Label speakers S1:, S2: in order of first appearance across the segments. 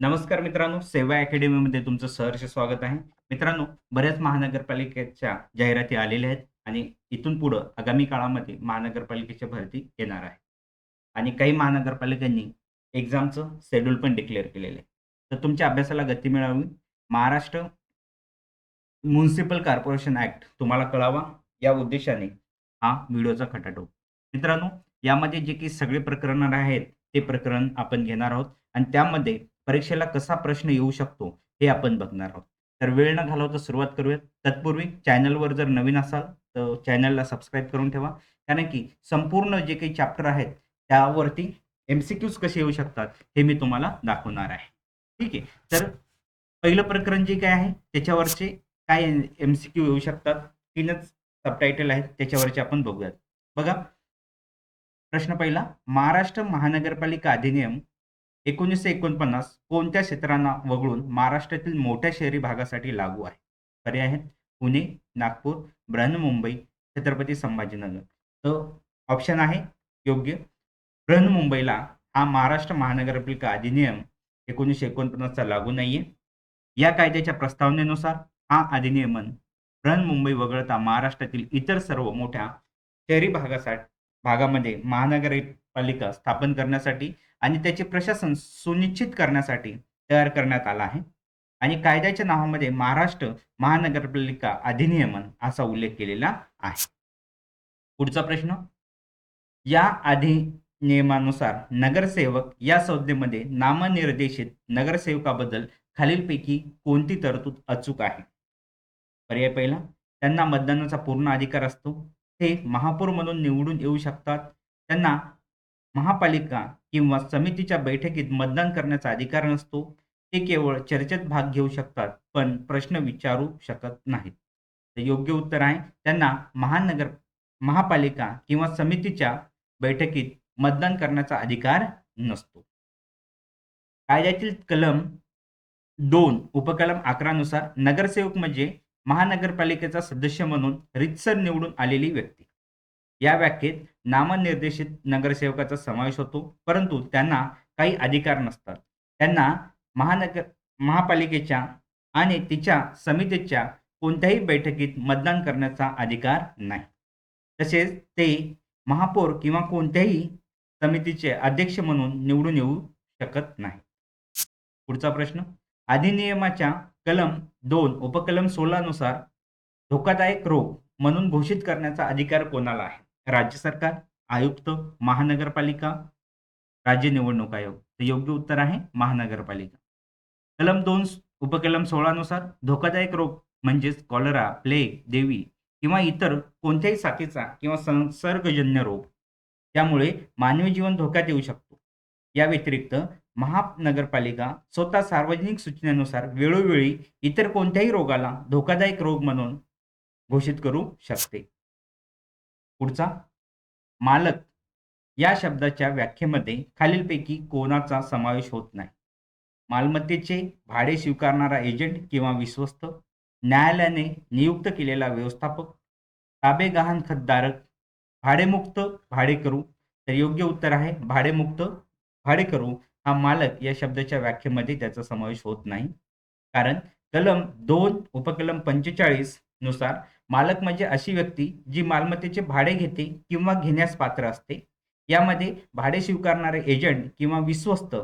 S1: नमस्कार मित्रांनो सेवा अकॅडमीमध्ये तुमचं सहर्ष स्वागत आहे. मित्रांनो बऱ्याच महानगरपालिकेच्या जाहिराती आलेल्या आहेत आणि इथून पुढं आगामी काळामध्ये महानगरपालिकेच्या भरती येणार आहे. आणि काही महानगरपालिकांनी एक्झामचं शेड्यूल पण डिक्लेअर केलेलं आहे. तर तुमच्या अभ्यासाला गती मिळावी. महाराष्ट्र म्युन्सिपल कॉर्पोरेशन ऍक्ट तुम्हाला कळावा. या उद्देशाने हा व्हिडिओचा खटाटो मित्रांनो यामध्ये जे काही सगळे प्रकरण आहेत ते प्रकरण आपण घेणार आहोत. आणि त्यामध्ये परीक्षेला कसा प्रश्न येऊ शकतो हे आपण बघणार आहोत. तर वेळ न घालवता सुरुवात करूयात. तत्पूर्वी चॅनलवर जर नवीन असाल तर चॅनलला सबस्क्राईब करून ठेवा. कारण की संपूर्ण जे काही चॅप्टर आहेत त्यावरती एम सी क्यूज कसे येऊ शकतात हे मी तुम्हाला दाखवणार आहे. ठीक आहे. तर पहिलं प्रकरण जे काय आहे त्याच्यावरचे काय एम सी क्यू येऊ शकतात? तीनच सबटायटल आहेत त्याच्यावरचे आपण बघूयात. बघा. प्रश्न पहिला महाराष्ट्र महानगरपालिका अधिनियम एकोणीसशे एकोणपन्नास कोणत्या क्षेत्रांना वगळून महाराष्ट्रातील मोठ्या शहरी भागासाठी लागू आहे? पर्याय आहेत. पुणे नागपूर बृहन्मुंबई छत्रपती संभाजीनगर. तर ऑप्शन आहे योग्य. बृहन्मुंबईला हा महाराष्ट्र महानगरपालिका अधिनियम एकोणीसशे एकोणपन्नासचा लागू नाहीये. या कायद्याच्या प्रस्तावनेनुसार हा अधिनियमन बृहन्मुंबई वगळता महाराष्ट्रातील इतर सर्व मोठ्या शहरी भागासाठी भागामध्ये महानगरपालिका स्थापन करण्यासाठी आणि त्याचे प्रशासन सुनिश्चित करण्यासाठी तयार करण्यात आला आहे. आणि कायद्याच्या नावामध्ये महाराष्ट्र महानगरपालिका अधिनियमन असा उल्लेख केलेला आहे. पुढचा प्रश्न. या अधिनियमानुसार नगरसेवक या संज्ञेमध्ये नामनिर्देशित नगरसेवकाबद्दल खालीलपैकी कोणती तरतूद अचूक आहे? पर्याय पहिला त्यांना मतदानाचा पूर्ण अधिकार असतो. हे महापौर म्हणून निवडून येऊ शकतात. त्यांना महापालिका किंवा समितीच्या बैठकीत मतदान करण्याचा अधिकार नसतो. ते केवळ चर्चेत भाग घेऊ शकतात पण प्रश्न विचारू शकत नाहीत. तर योग्य उत्तर आहे त्यांना महानगर महापालिका किंवा समितीच्या बैठकीत मतदान करण्याचा अधिकार नसतो. कायद्यातील कलम दोन उपकलम अकरानुसार नगरसेवक म्हणजे महानगरपालिकेचा सदस्य म्हणून रितसर निवडून आलेली व्यक्ती. या व्याख्येत नामनिर्देशित नगरसेवकाचा समावेश होतो परंतु त्यांना काही अधिकार नसतात. त्यांना महानगर महापालिकेच्या आणि तिच्या समितीच्या कोणत्याही बैठकीत मतदान करण्याचा अधिकार नाही. तसेच ते महापौर किंवा कोणत्याही समितीचे अध्यक्ष म्हणून निवडून येऊ शकत नाही पुढचा प्रश्न अधिनियमाच्या कलम दोन उपकलम सोळानुसार धोकादायक रोग म्हणून घोषित करण्याचा अधिकार कोणाला आहे? राज्य सरकार आयुक्त महानगरपालिका राज्य निवडणूक आयोग. तर योग्य उत्तर आहे महानगरपालिका. कलम दोन उपकलम सोळानुसार धोकादायक रोग म्हणजेच कॉलरा प्लेग देवी किंवा इतर कोणत्याही साथीचा किंवा संसर्गजन्य रोग त्यामुळे मानवी जीवन धोक्यात येऊ शकतो. या व्यतिरिक्त महानगरपालिका स्वतः सार्वजनिक सूचनेनुसार वेळोवेळी इतर कोणत्याही रोगाला धोकादायक रोग म्हणून घोषित करू शकते. पुढचा मालक. या शब्दाच्या व्याख्येमध्ये खालीलपैकी कोणाचा समावेश होत नाही. मालमत्तेचे भाडे स्वीकारणारा एजंट किंवा विश्वस्त न्यायालयाने नियुक्त केलेला व्यवस्थापक ताबे गहाण खतधारक भाडेमुक्त भाडेकरू तर योग्य उत्तर आहे भाडेमुक्त भाडेकरू हा मालक या शब्दाच्या व्याख्येमध्ये त्याचा समावेश होत नाही. कारण कलम दोन उपकलम पंचेचाळीसनुसार मालक म्हणजे अशी व्यक्ती जी मालमत्तेचे भाडे घेते किंवा घेण्यास पात्र असते. यामध्ये भाडे स्वीकारणारे एजंट किंवा विश्वस्त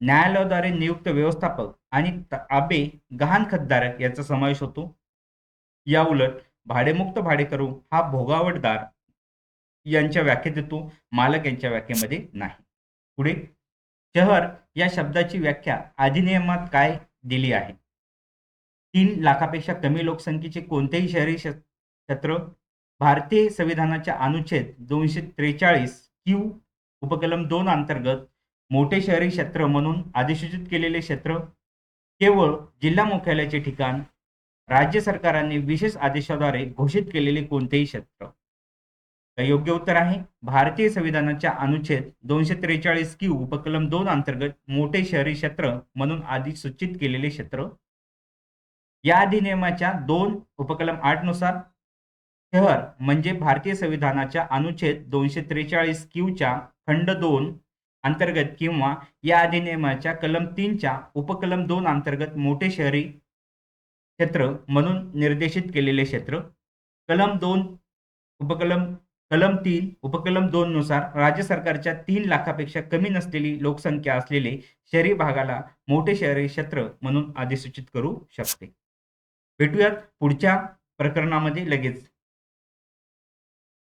S1: न्यायालयाद्वारे नियुक्त व्यवस्थापक आणि आबे गहाणखतधारक याचा समावेश होतो. या उलट भाडेमुक्त भाडेकरू हा भोगावटदार यांच्या व्याख्येत येतो मालक यांच्या व्याख्येमध्ये नाही. पुढे शहर या शब्दाची व्याख्या अधिनियमात काय दिली आहे? तीन लाखापेक्षा कमी लोकसंख्येचे कोणतेही शहरी क्षेत्र भारतीय संविधानाच्या अनुच्छेद दोनशे त्रेचाळीस क्यू उपकलम दोन अंतर्गत मोठे शहरी क्षेत्र म्हणून अधिसूचित केलेले क्षेत्र केवळ जिल्हा मुख्यालयाचे ठिकाण राज्य सरकारांनी विशेष आदेशाद्वारे घोषित केलेले कोणतेही क्षेत्र. योग्य उत्तर आहे. भारतीय संविधानाच्या अनुच्छेद दोनशे त्रेचाळीस की उपकलम दोन अंतर्गत मोठे शहरी क्षेत्र म्हणून आधी सूचित केलेले क्षेत्र. या अधिनियमाच्या दोन उपकलम आठनुसार शहर म्हणजे भारतीय संविधानाच्या अनुच्छेद दोनशे त्रेचाळीस क्यूच्या खंड दोन अंतर्गत किंवा या अधिनियमाच्या कलम तीनच्या उपकलम दोन अंतर्गत मोठे शहरी क्षेत्र म्हणून निर्देशित केलेले क्षेत्र. कलम दोन उपकलम कलम तीन उपकलम दोन नुसार राज्य सरकारच्या तीन लाखापेक्षा कमी नसलेली लोकसंख्या असलेले शहरी भागाला मोठे शहरी क्षेत्र म्हणून अधिसूचित करू शकते. भेटूयात पुढच्या प्रकरणामध्ये लगेच.